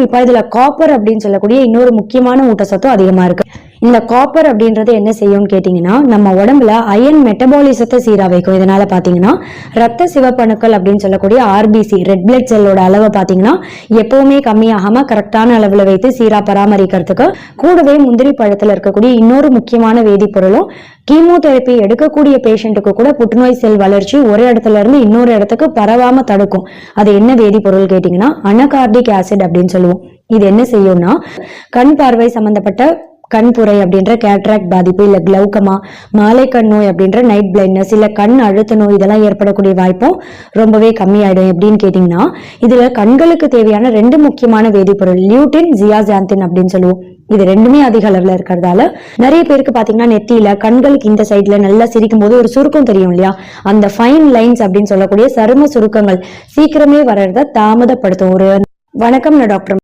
குறிப்பா இதுல காப்பர் அப்படின்னு சொல்லக்கூடிய இன்னொரு முக்கியமான ஊட்டச்சத்தும் அதிகமா இருக்கு. இந்த காப்பர் அப்படின்றது என்ன செய்யும்னு கேட்டிங்கன்னா நம்ம உடம்புல அயன் மெட்டபாலிசத்தை சீராக வைக்கும். இதனால பாத்தீங்கன்னா ரத்த சிவப்பணுக்கள் அப்படின்னு சொல்லக்கூடிய ஆர்பிசி ரெட் பிளட் செல்லோட அளவை பாத்தீங்கன்னா எப்பவுமே கம்மியாகாம கரெக்டான அளவுல வைத்து சீரா பராமரிக்கிறதுக்கு கூடவே முந்திரி பழத்துல இருக்கக்கூடிய இன்னொரு முக்கியமான வேதிப்பொருளும் கீமோதெரப்பி எடுக்கக்கூடிய பேஷண்ட்டுக்கு கூட புற்றுநோய் செல் வளர்ச்சி ஒரு இடத்துல இருந்து இன்னொரு இடத்துக்கு பரவாம தடுக்கும். அது என்ன வேதிப்பொருள் கேட்டிங்கன்னா அனகார்டிக் ஆசிட் அப்படின்னு சொல்லுவோம். இது என்ன செய்யும்னா கண் பார்வை சம்பந்தப்பட்ட கண்புரை அப்படின்ற கேட்ராக்ட் பாதிப்பு இல்லை கிளவுக்கமா மாலை கண் நோய் அப்படின்ற நைட் பிளைண்ட்னஸ் இல்ல கண் அழுத்த நோய் இதெல்லாம் ஏற்படக்கூடிய வாய்ப்பும் ரொம்பவே கம்மியாயிடும். எப்படின்னு கேட்டிங்கன்னா இதுல கண்களுக்கு தேவையான ரெண்டு முக்கியமான வேதிப்பொருள் லியூட்டின் ஜியாசாந்தின் அப்படின்னு சொல்லுவோம். இது ரெண்டுமே அதிக அளவில் இருக்கிறதால நிறைய பேருக்கு பாத்தீங்கன்னா நெத்தியில கண்களுக்கு இந்த சைடில் நல்லா சிரிக்கும் போது ஒரு சுருக்கம் தெரியும் இல்லையா? அந்த ஃபைன் லைன்ஸ் அப்படின்னு சொல்லக்கூடிய சரும சுருக்கங்கள் சீக்கிரமே வர்றத தாமதப்படுத்தும். ஒரு வணக்கம் நான் டாக்டர்